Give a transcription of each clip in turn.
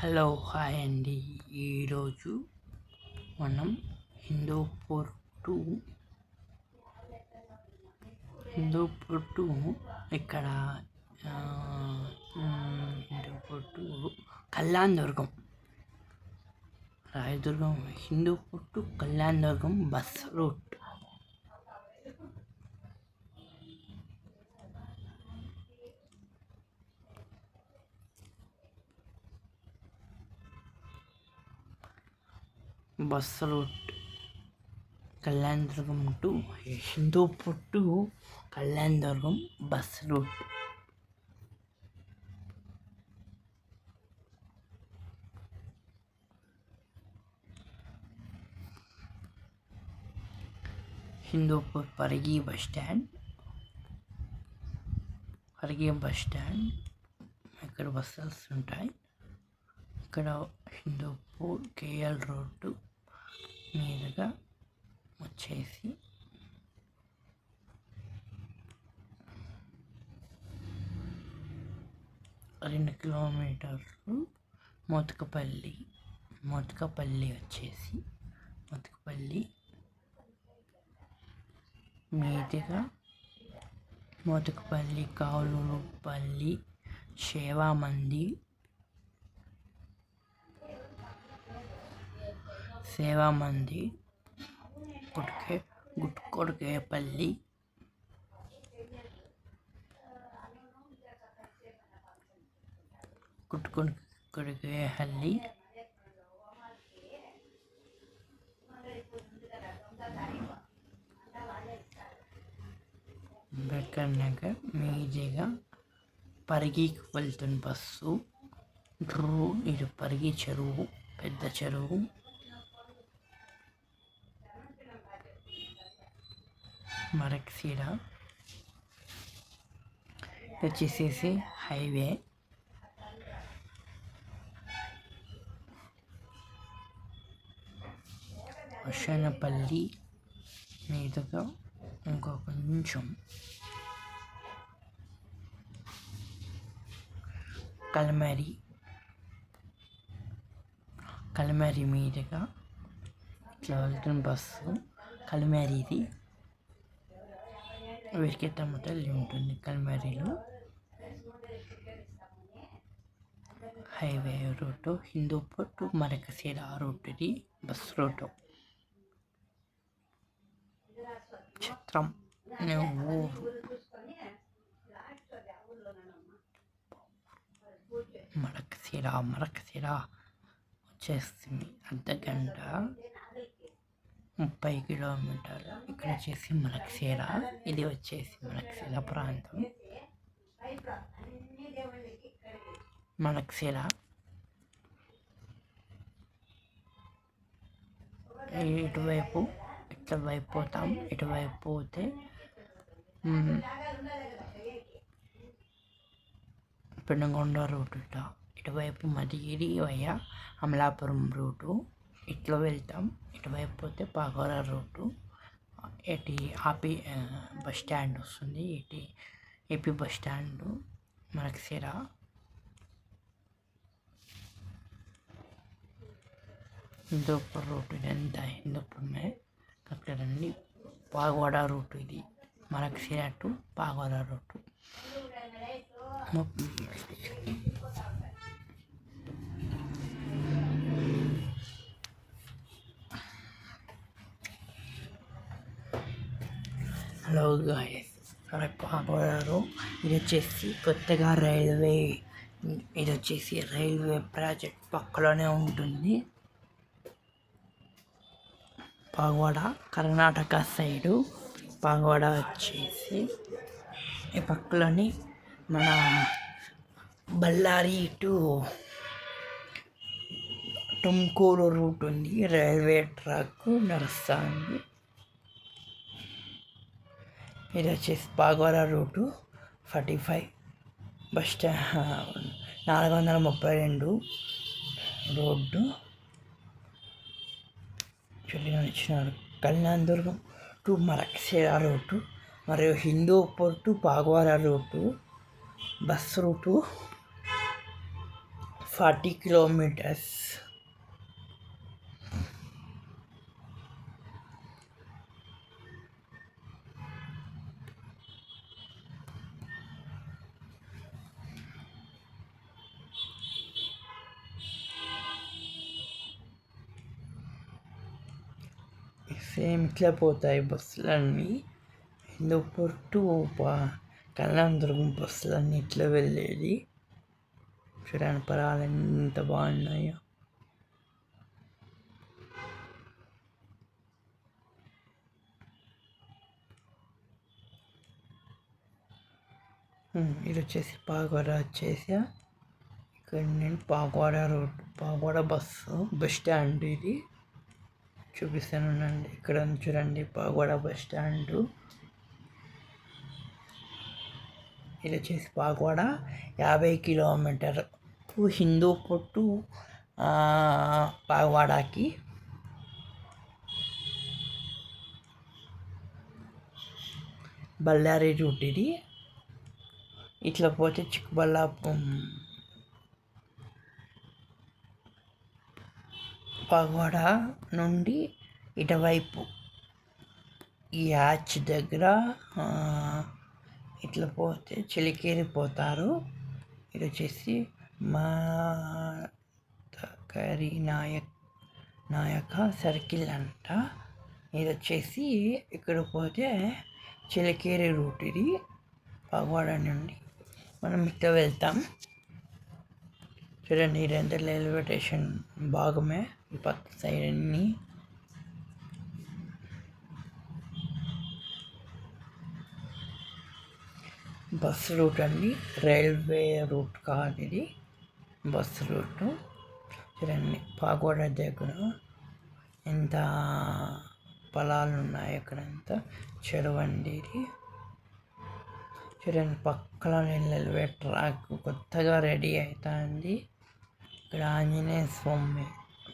Hello hi అండి. ఈరోజు మనం హిందూపూర్ టు హిందూపూర్ టు ఇక్కడ Hindupur to Kalyan Durgam Rayadurgam Hindupur to Kalyan Durgam bus route. Bus route Kalyana Durgam to Hindupur to Kalyan Durgam bus route Hindupur Parigi bus stand Parigi bus stand ఇక్కడ buses ఉంటాయి. ఇక్కడ Hindupur KL road మీదుగా వచ్చేసి రెండు కిలోమీటర్లు మోతుకపల్లి మోతుకపల్లి వచ్చేసి మోతుకపల్లి మీదుగా మోతుకపల్లి కావులూరుపల్లి సేవామంది సేవామంది కొడుకే గుట్టుకొడుకేపల్లి గుట్టుకొడుకేహల్లి బెకర్ నగర్ మీదిగా పరిగికి వెళ్తున్న బస్సు. డ్రూ ఇది పరిగి చెరువు పెద్ద చెరువు. మరక్సీడ వచ్చేసేసి హైవే వర్షనపల్లి మీదుగా ఇంకో కొంచెం కల్మరి కల్మరి మీదుగా. ఇట్లా వెళ్తున్న బస్సు. కల్మరిది వీరికి తల్లి ఉంటుంది కల్మరిలో. Highway road Hindupur to Marakasheela route ఇది బస్ రోడ్డు. చిత్రం ఊరు మరకశీల మరకశీల వచ్చేస్తుంది అర్ధ గంట ముప్పై కిలోమీటర్లు ఇక్కడ వచ్చేసి మలక్సేల ఇది వచ్చేసి మలక్సీర ప్రాంతం. మలక్సేల ఇటువైపు ఇటువైపు పోతాం. ఇటువైపు పోతే పెనుగొండ రూట్ ఇటువైపు మదిగిరి వయ్య అమలాపురం రూటు. ఇట్లా వెళ్తాం. ఇటువైపు పోతే పాగోర రోడ్డు. ఇటు ఆపి బస్ స్టాండ్ వస్తుంది. ఇటు ఏపీ బస్ స్టాండ్. మనకి సిరా. హిందూపూర్ రూట్ ఇదంతా హిందూపూర్మే అక్కడ రండి పాగవాడ రూట్ ఇది. మనకి Sira to Pagoda route hello guys కాబోయారు. ఇది వచ్చేసి కొత్తగా రైల్వే ఇది వచ్చేసి రైల్వే ప్రాజెక్ట్ పక్కలోనే ఉంటుంది. పాగవాడ కర్ణాటక సైడు పాగవాడ వచ్చేసి ఈ పక్కలోని మన బళ్ళారి టు టుమ్కూరు రూట్ ఉంది. రైల్వే ట్రాక్ నడుస్తుంది. ఇది వచ్చేసి పాగోరా route forty five bus stand నాలుగు వందల ముప్పై రెండు రోడ్డు. చూడగా ఇచ్చినారు కళ్యాణ్ దుర్గం టు మరక్సేరా రూటు మరియు Hindupur to పాగవారా route. Bus route forty kilometres. Same ఇట్లా పోతాయి బస్సులన్నీ. హిందూపూర్ టు కళ్యాణదుర్గం బస్సులన్నీ ఇట్లా వెళ్ళేది. చూడండి పరాలు ఎంత బాగున్నాయో. ఇది వచ్చేసి పాగోడ వచ్చేసి. ఇక్కడ నేను Pagoda road Pagoda bus bus stand ఇది. చూపిస్తాను ఇక్కడ చూడండి పాగోడ బస్ స్టాండ్. ఇది వచ్చేసి పాగోడ యాభై కిలోమీటర్. హిందూ పొట్టు పాగవాడకి. బళ్ళారి రూట్ ఇది. ఇట్లా పోతే చిక్కబళ్ళాపురం పగోడ నుండి ఇటువైపు. ఈ యాచ్ దగ్గర ఇట్లా పోతే చిలికేరి పోతారు. ఇది వచ్చేసి మా నాయక్ నాయక సర్కిల్ అంట. ఇది వచ్చేసి ఇక్కడ పోతే చిలికేరి రూట్ ఇది పగవాడ నుండి. మనం ఇక్కడ వెళ్తాం. చూడండి ఇదంతా రైల్వే స్టేషన్ భాగమే. ఈ పక్క సైడ్ అన్ని బస్ రూట్ అండి. రైల్వే రూట్ కాదు ఇది. Bus route. చూడండి పాగోడ దగ్గర ఎంత పొలాలు ఉన్నాయి అక్కడంతా చెరువు అండి ఇది. చూడండి పక్కన రైల్వే ట్రాక్ కొత్తగా రెడీ అవుతుంది ఇక్కడ ఆంజనేయ స్వామి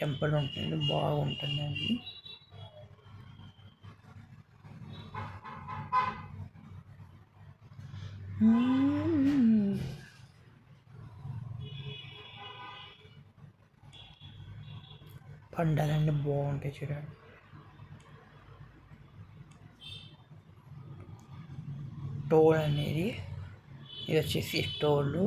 టెంపుల్ ఉంటుంది బాగుంటుందండి పండాలన్నీ బాగుంటాయి చూడండి. టోల్ అనేది ఇది వచ్చేసి టోలు.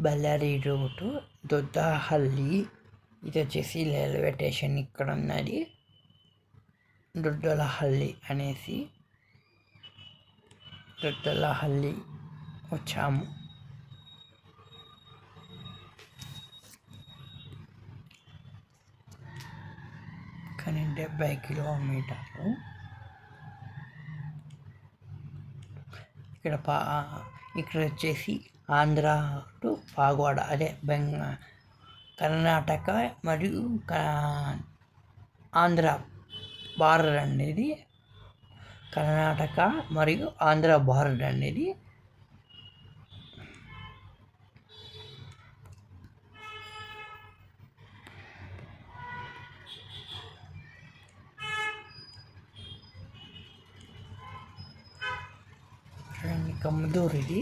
బళ్ళారి రూటు దొద్దహల్లి ఇది వచ్చేసి రైల్వే స్టేషన్ ఇక్కడ ఉన్నది. దొడ్డలహల్లి అనేసి దొడ్డలహల్లి వచ్చాము. కానీ డెబ్బై కిలోమీటర్లు. ఇక్కడ పా ఇక్కడ వచ్చేసి ఆంధ్ర టు పాగోడ అదే బెంగ కర్ణాటక మరియు ఆంధ్ర బార్డర్ అనేది కర్ణాటక మరియు ఆంధ్ర బార్డర్ అనేది కమ్మదూరు ఇది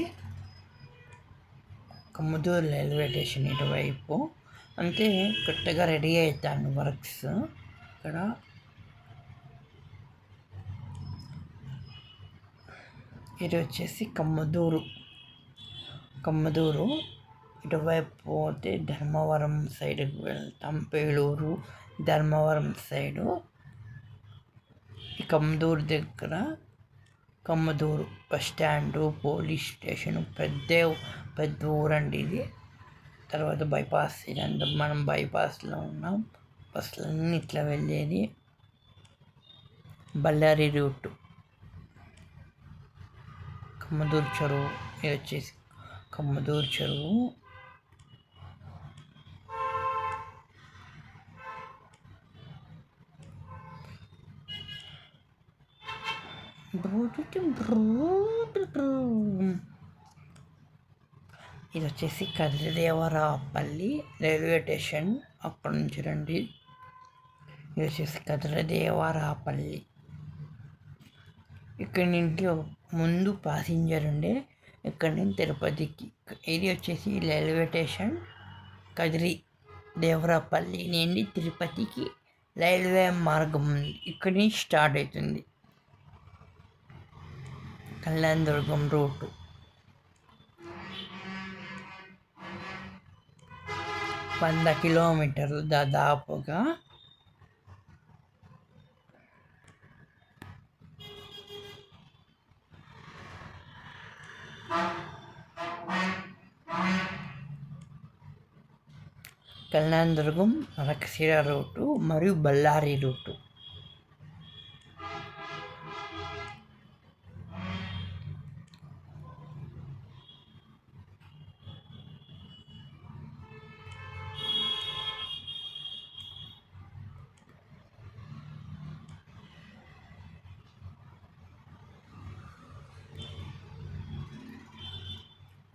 కమ్మదూరు రైల్వే స్టేషన్ ఇటువైపు. అంటే కొత్తగా రెడీ అవుతాను వర్క్స్. ఇక్కడ ఇది వచ్చేసి కమ్మదూరు. కమ్మదూరు ఇటువైపు పోతే ధర్మవరం సైడ్కి వెళ్తాం. పేలూరు ధర్మవరం సైడు కమ్మదూరు దగ్గర Kammadur bus stand police station పెద్ద పెద్ద ఊరండి ఇది. తర్వాత బైపాస్ ఇదంతా మనం బైపాస్లో ఉన్నాం. బస్సులన్నీ ఇట్లా వెళ్ళేది. బళ్ళారి రూట్. కమ్మదూరు చెరువు. ఇది వచ్చేసి కమ్మదూరు చెరువు. ఇది వచ్చేసి కదిరిదేవరాపల్లి రైల్వే స్టేషన్. అక్కడ నుంచి రండి. ఇది వచ్చేసి కదిరిదేవరాపల్లి. ఇక్కడి నుంచి ముందు ప్యాసింజర్ ఉండే. ఇక్కడ నుంచి తిరుపతికి. ఇది వచ్చేసి రైల్వే స్టేషన్. కదిరి దేవరాపల్లి నుండి తిరుపతికి రైల్వే మార్గం ఉంది. ఇక్కడి నుంచి స్టార్ట్ అవుతుంది. కళ్యాణదుర్గం రూటు. వంద కిలోమీటర్లు దాదాపుగా. కళ్యాణదుర్గం రక్షిర రూటు మరియు బళ్ళారి రూటు.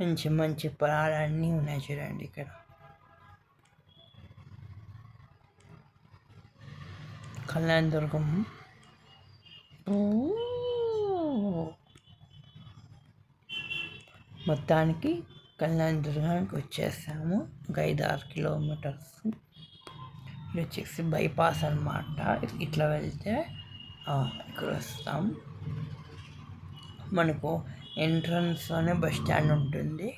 మంచి మంచి పొలాలన్నీ ఉన్నాయి చూడండి ఇక్కడ. కళ్యాణదుర్గం మొత్తానికి కళ్యాణదుర్గానికి వచ్చేసాము. ఒక ఐదు ఆరు కిలోమీటర్స్. ఇది వచ్చేసి బైపాస్ అనమాట ఇట్లా వెళ్తే ఇక్కడ వస్తాం. మనకు ఎంట్రన్స్లోనే బస్ స్టాండ్ ఉంటుంది.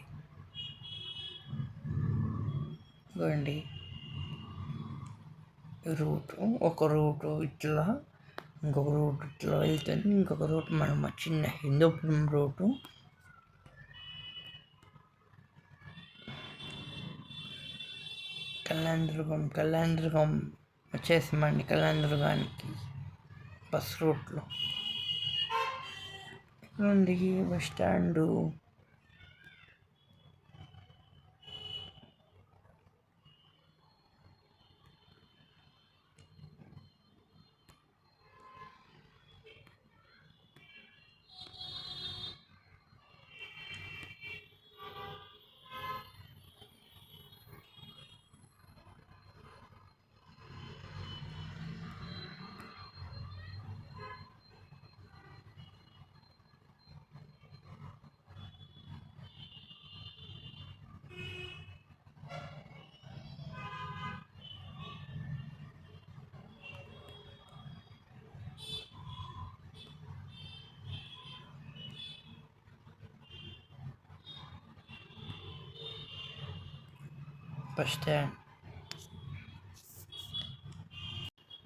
ఇదిగోండి. రూటు ఒక రూటు ఇట్లా ఇంకొక రూట్ ఇట్లా వెళ్తుంది. ఇంకొక రూట్ మనం చిన్న హిందూపురం రూటు. కళ్యాణదుర్గం కళ్యాణదుర్గం వచ్చేసామండి కళ్యాణదుర్గానికి బస్ రూట్లో. ఉంది బస్ స్టాండు बस स्टैंड